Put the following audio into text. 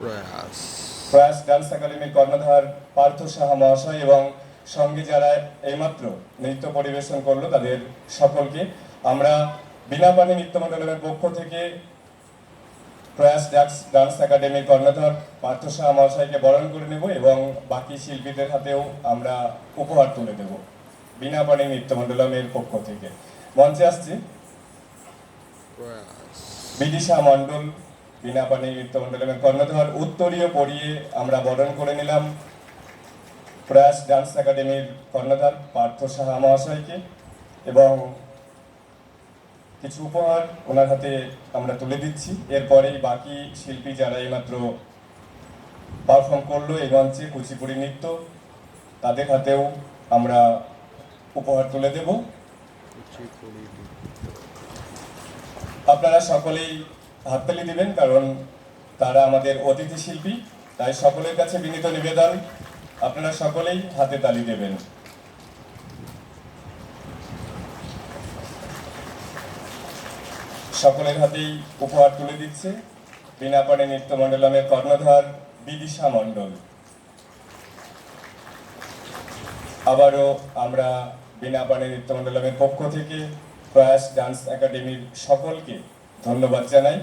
প্রয়াস। প্রয়াস ডান্স একাডেমির কর্ণধার পার্থ সাহা মহাশয় এবং সঙ্গে যারা এইমাত্র নৃত্য পরিবেশন করল তাদের সকলকে আমরা বিনাপানি নৃত্য মণ্ডলের পক্ষ থেকে প্রয়াস ডান্স ডান্স একাডেমির কর্ণধার পার্থ সাহা মহাশয়কে বরণ করে নেব এবং বাকি শিল্পীদের হাতেও আমরা উপহার তুলে দেব বিনাপানি নৃত্য মণ্ডলমের পক্ষ থেকে। মঞ্চে আসছি। বিদিশা মণ্ডল বিনাপানি নৃত্য এবং কর্ণধার উত্তরীয় পড়িয়ে আমরা বরণ করে নিলাম। প্রয়াস ডান্স একাডেমির কর্ণধার পার্থ সাহা মহাশয়কে এবং কিছু উপহার ওনার হাতে আমরা তুলে দিচ্ছি। এরপরেই বাকি শিল্পী যারা এইমাত্র পারফর্ম করল এই মঞ্চে কুচিপুড়ি নৃত্য, তাদের হাতেও আমরা উপহার তুলে দেবো। আপনারা সকলেই হাততালি দিবেন, কারণ তারা আমাদের অতিথি শিল্পী, তাই সকলের কাছে বিনীত নিবেদন, আপনারা সকলেই হাতে তালি দেবেন। সকলের হাতেই উপহার তুলে দিচ্ছে বিনাপাড়ে নৃত্য মণ্ডলমের কর্ণধার বিদিশা মণ্ডল। আবারও আমরা বিনাপাড়ে নৃত্য মণ্ডলমের পক্ষ থেকে প্রয়াস ডান্স একাডেমির সকলকে ধন্যবাদ জানাই।